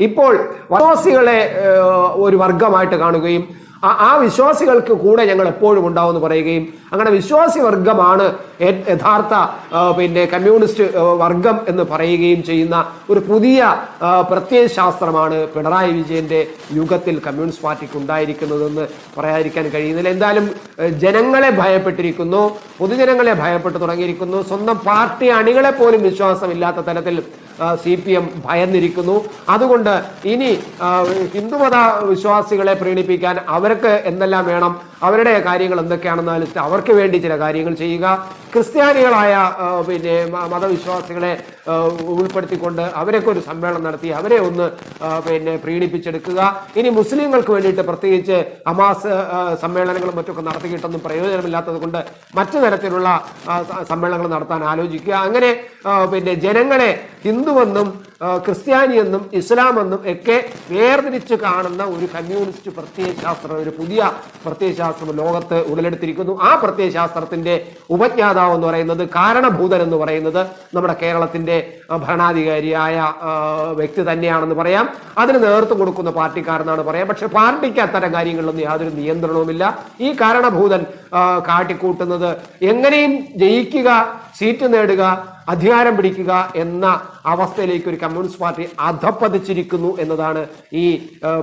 ഇപ്പോൾ വിശ്വാസികളെ ഒരു വർഗമായിട്ട് കാണുകയും ആ- വിശ്വാസികൾക്ക് കൂടെ ഞങ്ങൾ എപ്പോഴും ഉണ്ടാവും എന്ന് പറയുകയും അങ്ങനെ വിശ്വാസി വർഗമാണ് യഥാർത്ഥ പിന്നെ കമ്മ്യൂണിസ്റ്റ് വർഗം എന്ന് പറയുകയും ചെയ്യുന്ന ഒരു പുതിയ പ്രത്യയശാസ്ത്രമാണ് പിണറായി വിജയന്റെ യുഗത്തിൽ കമ്മ്യൂണിസ്റ്റ് പാർട്ടിക്ക് ഉണ്ടായിരിക്കുന്നതെന്ന് പറയാതിരിക്കാൻ കഴിയുന്നില്ല. എന്തായാലും ജനങ്ങളെ ഭയപ്പെട്ടിരിക്കുന്നു. പൊതുജനങ്ങളെ ഭയപ്പെട്ടു തുടങ്ങിയിരിക്കുന്നു. സ്വന്തം പാർട്ടി അണികളെ പോലും വിശ്വാസമില്ലാത്ത തരത്തിൽ സി പി എം ഭയന്നിരിക്കുന്നു. അതുകൊണ്ട് ഇനി ഹിന്ദുമത വിശ്വാസികളെ പ്രീണിപ്പിക്കാൻ അവർക്ക് എന്തെല്ലാം വേണം അവരുടെ കാര്യങ്ങൾ എന്തൊക്കെയാണെന്ന് ആലോചിച്ച് അവർക്ക് വേണ്ടി ചില കാര്യങ്ങൾ ചെയ്യുക. ക്രിസ്ത്യാനികളായ പിന്നെ മതവിശ്വാസികളെ ഉൾപ്പെടുത്തിക്കൊണ്ട് അവരൊക്കെ ഒരു സമ്മേളനം നടത്തി അവരെ ഒന്ന് പിന്നെ പ്രീണിപ്പിച്ചെടുക്കുക. ഇനി മുസ്ലിങ്ങൾക്ക് വേണ്ടിയിട്ട് പ്രത്യേകിച്ച് അമാസ് സമ്മേളനങ്ങളും മറ്റൊക്കെ നടത്തിയിട്ടൊന്നും പ്രയോജനമില്ലാത്തത് കൊണ്ട് മറ്റു തരത്തിലുള്ള സമ്മേളനങ്ങൾ നടത്താൻ ആലോചിക്കുക. അങ്ങനെ പിന്നെ ജനങ്ങളെ ഹിന്ദുവെന്നും ആ, ഇസ്ലാം എന്നും ഒക്കെ വേർതിരിച്ച് കാണുന്ന ഒരു കമ്മ്യൂണിസ്റ്റ് പ്രത്യയശാസ്ത്രം ഒരു പുതിയ പ്രത്യയശാസ്ത്രം ലോകത്ത് ഉടലെടുത്തിരിക്കുന്നു. ആ പ്രത്യയശാസ്ത്രത്തിന്റെ ഉപജ്ഞാതാവ് എന്ന് പറയുന്നത് കാരണഭൂതൻ എന്ന് പറയുന്നത് നമ്മുടെ കേരളത്തിന്റെ ഭരണാധികാരിയായ വ്യക്തി തന്നെയാണെന്ന് പറയാം. അതിന് നേതൃത്വം കൊടുക്കുന്ന പാർട്ടിക്കാരെന്നാണ് പറയാം. പക്ഷെ പാർട്ടിക്ക് അത്തരം കാര്യങ്ങളിലൊന്നും യാതൊരു നിയന്ത്രണവുമില്ല. ഈ കാരണഭൂതൻ കാട്ടിക്കൂട്ടുന്നത് എങ്ങനെയും ജയിക്കുക സീറ്റ് നേടുക അധികാരം പിടിക്കുക എന്ന അവസ്ഥയിലേക്ക് ഒരു കമ്മ്യൂണിസ്റ്റ് പാർട്ടി അധപ്പതിച്ചിരിക്കുന്നു എന്നതാണ് ഈ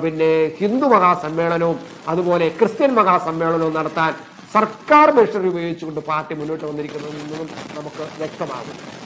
പിന്നെ ഹിന്ദു മഹാസമ്മേളനവും അതുപോലെ ക്രിസ്ത്യൻ മഹാസമ്മേളനവും നടത്താൻ സർക്കാർ മെഷീനറി ഉപയോഗിച്ചുകൊണ്ട് പാർട്ടി മുന്നോട്ട് വന്നിരിക്കുന്നതെന്നും നമുക്ക് വ്യക്തമാകും.